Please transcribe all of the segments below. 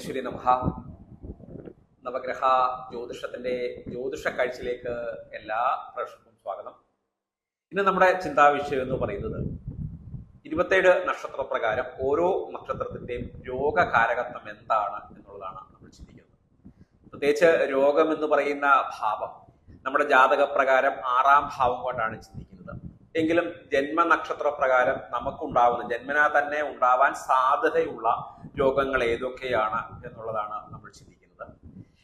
ശ്രീ നമഹ. നവഗ്രഹ ജ്യോതിഷത്തിന്റെ ജ്യോതിഷ കാഴ്ചയിലേക്ക് എല്ലാ പ്രേക്ഷകർക്കും സ്വാഗതം. ഇന്ന് നമ്മുടെ ചിന്താവിഷയം എന്ന് പറയുന്നത് ഇരുപത്തേഴ് നക്ഷത്ര പ്രകാരം ഓരോ നക്ഷത്രത്തിന്റെയും രോഗകാരകത്വം എന്താണ് എന്നുള്ളതാണ് നമ്മൾ ചിന്തിക്കുന്നത്. പ്രത്യേകിച്ച് രോഗം എന്ന് പറയുന്ന ഭാവം നമ്മുടെ ജാതക പ്രകാരം ആറാം ഭാവം കൊണ്ടാണ് ചിന്തിക്കുന്നത്. എങ്കിലും ജന്മനക്ഷത്ര പ്രകാരം നമുക്കുണ്ടാവുന്ന ജന്മനാ തന്നെ ഉണ്ടാവാൻ സാധ്യതയുള്ള രോഗങ്ങൾ ഏതൊക്കെയാണ് എന്നുള്ളതാണ് നമ്മൾ ചിന്തിക്കുന്നത്.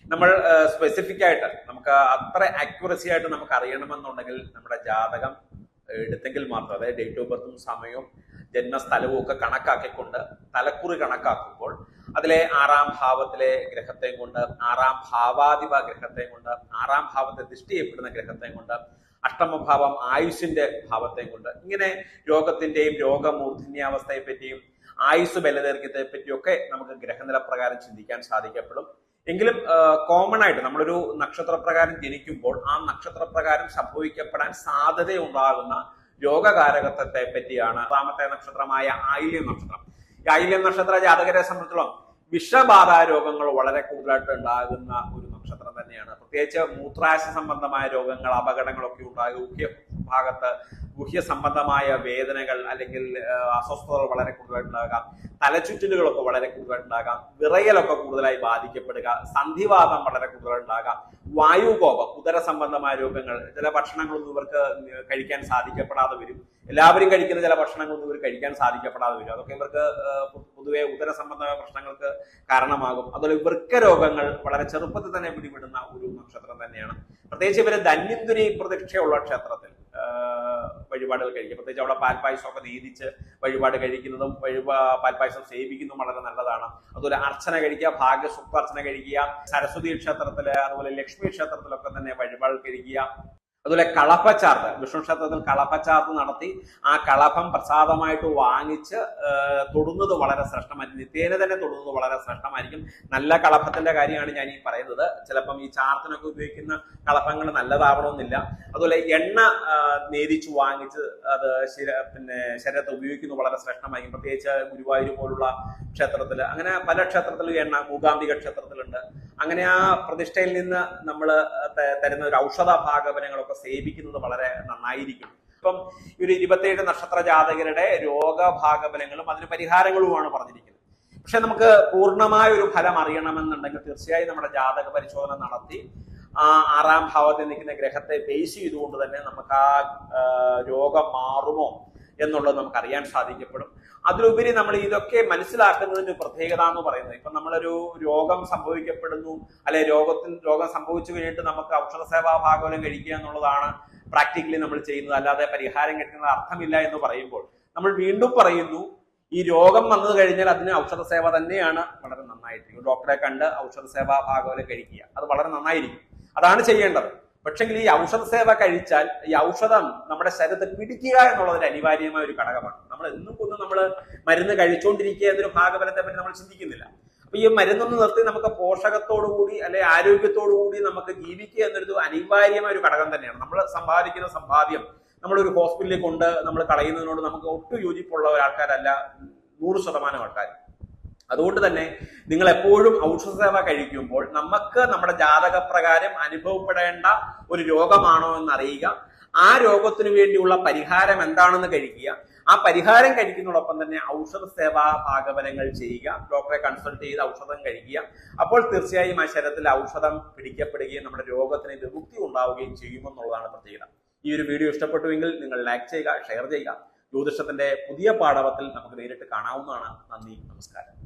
നമ്മൾ സ്പെസിഫിക് ആയിട്ട് നമുക്ക് അത്ര അക്യുറസി ആയിട്ട് നമുക്ക് അറിയണമെന്നുണ്ടെങ്കിൽ നമ്മുടെ ജാതകം എടുത്തെങ്കിൽ മാത്രം അതായത് ഡേറ്റ് ഓഫ് ബർത്തും സമയവും ജന്മസ്ഥലവും ഒക്കെ കണക്കാക്കിക്കൊണ്ട് തലക്കുറി കണക്കാക്കുമ്പോൾ അതിലെ ആറാം ഭാവത്തിലെ ഗ്രഹത്തെയും കൊണ്ട് ആറാം ഭാവാധിപ ഗ്രഹത്തെയും കൊണ്ട് ആറാം ഭാവത്തെ ദൃഷ്ടി ചെയ്യപ്പെടുന്ന ഗ്രഹത്തെയും കൊണ്ട് അഷ്ടമഭാവം ആയുഷിന്റെ ഭാവത്തെയും കൊണ്ട് ഇങ്ങനെ രോഗത്തിന്റെയും രോഗമൂർധന്യാവസ്ഥയെ പറ്റിയും ആയുസ് ബലദീർഘ്യത്തെ പറ്റിയൊക്കെ നമുക്ക് ഗ്രഹനില പ്രകാരം ചിന്തിക്കാൻ സാധിക്കപ്പെടും. എങ്കിലും കോമൺ ആയിട്ട് നമ്മളൊരു നക്ഷത്രപ്രകാരം ജനിക്കുമ്പോൾ ആ നക്ഷത്രപ്രകാരം സംഭവിക്കപ്പെടാൻ സാധ്യതയുണ്ടാകുന്ന രോഗകാരകത്വത്തെ പറ്റിയാണ് ആറാമത്തെ നക്ഷത്രമായ ആയില്യം നക്ഷത്രം. ആയില്യം നക്ഷത്ര ജാതകരെ സംബന്ധിച്ചോളം വിഷബാധ രോഗങ്ങൾ വളരെ കൂടുതലായിട്ട് ഉണ്ടാകുന്ന ഒരു നക്ഷത്രം തന്നെയാണ്. പ്രത്യേകിച്ച് മൂത്രാശ സംബന്ധമായ രോഗങ്ങൾ അപകടങ്ങളൊക്കെ ഉണ്ടാകും. ഗുഹ്യ ഭാഗത്ത് ഗുഹ്യ സംബന്ധമായ വേദനകൾ അല്ലെങ്കിൽ അസ്വസ്ഥതകൾ വളരെ കൂടുതലായിട്ടുണ്ടാകാം. തലചുറ്റലുകളൊക്കെ വളരെ കൂടുതലായിട്ടുണ്ടാകാം. വിറയലൊക്കെ കൂടുതലായി ബാധിക്കപ്പെടുക. സന്ധിവാദം വളരെ കൂടുതലായിട്ടുണ്ടാകാം. വായുകോപം ഉദര സംബന്ധമായ രോഗങ്ങൾ ചില ഭക്ഷണങ്ങളൊന്നും ഇവർക്ക് കഴിക്കാൻ സാധിക്കപ്പെടാതെ വരും. എല്ലാവരും കഴിക്കുന്ന ചില ഭക്ഷണങ്ങളൊന്നും ഇവർ കഴിക്കാൻ സാധിക്കപ്പെടാതെ വരും. അതൊക്കെ ഇവർക്ക് പൊതുവെ ഉദര സംബന്ധമായ പ്രശ്നങ്ങൾക്ക് കാരണമാകും. അതുപോലെ വൃക്ക രോഗങ്ങൾ വളരെ ചെറുപ്പത്തിൽ തന്നെ പിടിപെടുന്ന ഒരു നക്ഷത്രം തന്നെയാണ്. പ്രത്യേകിച്ച് ഇവർ ധന്യന്തുരി പ്രതീക്ഷയുള്ള ക്ഷേത്രത്തിൽ. വഴിപാടുകൾ കഴിക്കുക പ്രത്യേകിച്ച് അവിടെ പാൽപ്പായസമൊക്കെ നീതിച്ച് വഴിപാട് കഴിക്കുന്നതും വഴിപാ പാൽപ്പായസം സേവിക്കുന്നതും വളരെ നല്ലതാണ്. അതുപോലെ അർച്ചന കഴിക്കുക ഭാഗ്യ അർച്ചന കഴിക്കുക സരസ്വതി ക്ഷേത്രത്തിൽ അതുപോലെ ലക്ഷ്മി ക്ഷേത്രത്തിലൊക്കെ തന്നെ വഴിപാട് കഴിക്കുക. അതുപോലെ കളപ്പച്ചാർത്ത് വിഷ്ണു ക്ഷേത്രത്തിൽ കളപ്പച്ചാർത്ത് നടത്തി ആ കളഭം പ്രസാദമായിട്ട് വാങ്ങിച്ച് തൊടുന്നത് വളരെ ശ്രേഷ്ഠമായിരിക്കും. നിത്യേന തന്നെ തൊടുന്നത് വളരെ ശ്രേഷ്ഠമായിരിക്കും. നല്ല കളഭത്തിന്റെ കാര്യമാണ് ഞാൻ ഈ പറയുന്നത്. ചിലപ്പം ഈ ചാർത്തിനൊക്കെ ഉപയോഗിക്കുന്ന കളഭങ്ങൾ നല്ലതാവണമെന്നില്ല. അതുപോലെ എണ്ണ നേരിച്ചു വാങ്ങിച്ച് അത് ശരീര പിന്നെ ശരീരത്തെ ഉപയോഗിക്കുന്നത് വളരെ ശ്രേഷ്ഠമായിരിക്കും. പ്രത്യേകിച്ച് ഗുരുവായൂർ പോലുള്ള ക്ഷേത്രത്തിൽ അങ്ങനെ പല ക്ഷേത്രത്തിലും എണ്ണ മൂകാംബിക ക്ഷേത്രത്തിലുണ്ട്. അങ്ങനെ ആ പ്രതിഷ്ഠയിൽ നിന്ന് നമ്മൾ തരുന്ന ഒരു ഔഷധ ഭാഗവനങ്ങളൊക്കെ സേവിക്കുന്നത് വളരെ നന്നായിരിക്കും. ഇപ്പം ഒരു ഇരുപത്തിയേഴ് നക്ഷത്ര ജാതകരുടെ രോഗഭാഗബലങ്ങളും അതിന് പരിഹാരങ്ങളുമാണ് പറഞ്ഞിരിക്കുന്നത്. പക്ഷെ നമുക്ക് പൂർണമായ ഒരു ഫലം അറിയണമെന്നുണ്ടെങ്കിൽ തീർച്ചയായും നമ്മുടെ ജാതക പരിശോധന നടത്തി ആ ആറാം ഭാവത്തിൽ നിൽക്കുന്ന ഗ്രഹത്തെ ബേസ് ചെയ്തുകൊണ്ട് തന്നെ നമുക്ക് ആ രോഗം മാറുമോ എന്നുള്ളത് നമുക്ക് അറിയാൻ സാധിക്കപ്പെടും. അതിലുപരി നമ്മൾ ഇതൊക്കെ മനസ്സിലാക്കുന്നതിന്റെ പ്രത്യേകത എന്ന് പറയുന്നത്. ഇപ്പൊ നമ്മളൊരു രോഗം സംഭവിക്കപ്പെടുന്നു അല്ലെ രോഗത്തിന് രോഗം സംഭവിച്ചു കഴിഞ്ഞിട്ട് നമുക്ക് ഔഷധ സേവാ ഭാഗവനം കഴിക്കുക എന്നുള്ളതാണ് പ്രാക്ടിക്കലി നമ്മൾ ചെയ്യുന്നത്. അല്ലാതെ പരിഹാരം കിട്ടുന്നത് അർത്ഥമില്ല എന്ന് പറയുമ്പോൾ നമ്മൾ വീണ്ടും പറയുന്നു ഈ രോഗം വന്നു കഴിഞ്ഞാൽ അതിന് ഔഷധ സേവ തന്നെയാണ് വളരെ നന്നായിരിക്കും ഡോക്ടറെ കണ്ട് ഔഷധ സേവാ ഭാഗവനം കഴിക്കുക. അത് വളരെ നന്നായിരിക്കും. അതാണ് ചെയ്യേണ്ടത്. പക്ഷെങ്കിൽ ഈ ഔഷധ സേവ കഴിച്ചാൽ ഈ ഔഷധം നമ്മുടെ ശരീരത്തിൽ പിടിക്കുക എന്നുള്ളതിന് അനിവാര്യമായ ഒരു ഘടകമാണ്. നമ്മൾ എന്നും കൊന്നും നമ്മൾ മരുന്ന് കഴിച്ചുകൊണ്ടിരിക്കുക എന്നൊരു ഭാഗഫലത്തെ പറ്റി നമ്മൾ ചിന്തിക്കുന്നില്ല. അപ്പൊ ഈ മരുന്നൊന്ന് നിർത്തി നമുക്ക് പോഷകത്തോടു കൂടി അല്ലെ ആരോഗ്യത്തോടു കൂടി നമുക്ക് ജീവിക്കുക എന്നൊരു അനിവാര്യമായ ഒരു ഘടകം തന്നെയാണ്. നമ്മൾ സമ്പാദിക്കുന്ന സമ്പാദ്യം നമ്മളൊരു ഹോസ്പിറ്റലിൽ കൊണ്ട് നമ്മൾ കളയുന്നതിനോട് നമുക്ക് ഒട്ടും യോജിപ്പുള്ള ഒരാൾക്കാരല്ല നൂറ് ശതമാനം ആൾക്കാർ അതുകൊണ്ട് തന്നെ നിങ്ങൾ എപ്പോഴും ഔഷധ സേവ കഴിക്കുമ്പോൾ നമുക്ക് നമ്മുടെ ജാതകപ്രകാരം അനുഭവപ്പെടേണ്ട ഒരു രോഗമാണോ എന്ന് അറിയുക ആ രോഗത്തിനു വേണ്ടിയുള്ള പരിഹാരം എന്താണെന്ന് കഴിക്കുക. ആ പരിഹാരം കഴിക്കുന്നതോടൊപ്പം തന്നെ ഔഷധ സേവാ ഭാഗവനങ്ങൾ ചെയ്യുക. ഡോക്ടറെ കൺസൾട്ട് ചെയ്ത് ഔഷധം കഴിക്കുക. അപ്പോൾ തീർച്ചയായും ആ ശരീരത്തിൽ ഔഷധം പിടിക്കപ്പെടുകയും നമ്മുടെ രോഗത്തിന് വിമുക്തി ഉണ്ടാവുകയും ചെയ്യുമെന്നുള്ളതാണ് പ്രത്യേകത. ഈ ഒരു വീഡിയോ ഇഷ്ടപ്പെട്ടുവെങ്കിൽ നിങ്ങൾ ലൈക്ക് ചെയ്യുക ഷെയർ ചെയ്യുക. ജ്യോതിഷത്തിന്റെ പുതിയ പാഠവത്തിൽ നമുക്ക് നേരിട്ട് കാണാവുന്നതാണ്. നന്ദി നമസ്കാരം.